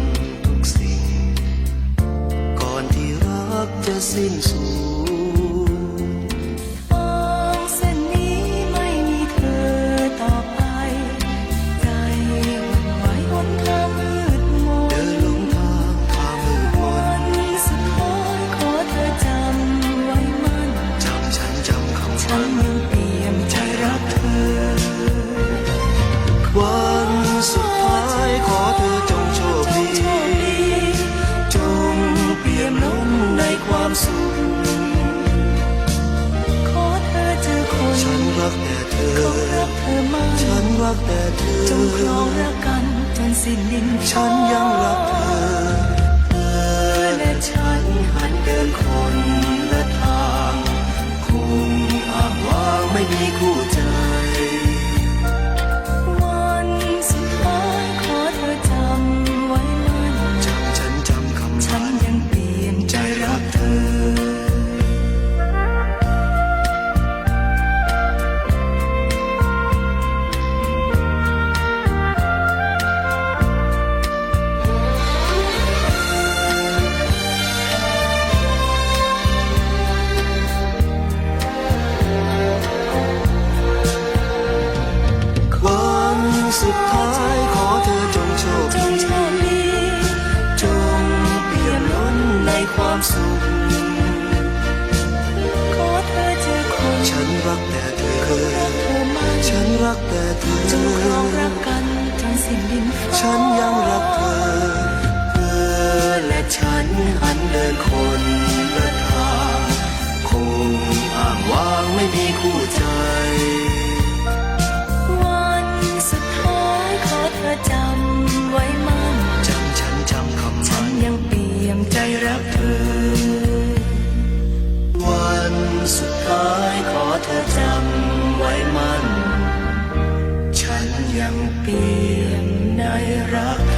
ำทุกสิ่ง ก่อนที่รักจะสิ้นสูญทางเส้นนี้ไม่มีเธอต่อไป ใจหวั่นไหวหนทางมืดมนเดินหลงทางทางมืดมนวันสุดขอเธอจำไว้มันจำฉันจำคำฉันยังเปี่ยมใจรักเธอ สุข ขอเธอเจอคนฉันรักแต่เธอเขารักเธอมากฉันรักแต่เธอจงครองรักกันจนสิ้นดิน ฉันยังรักเธอ สุดท้ายขอเธอจงโชคดีจงเปี่ยมล้นในความสุขขอเธอเจอคนฉันรักแต่เธอเธอฉันรักแต่เธอจงครองรักกันจนสิ้นดินฟ้าฉันยัง สุดท้ายขอเธอจำไว้มัน ฉันยังเปลี่ยนในรัก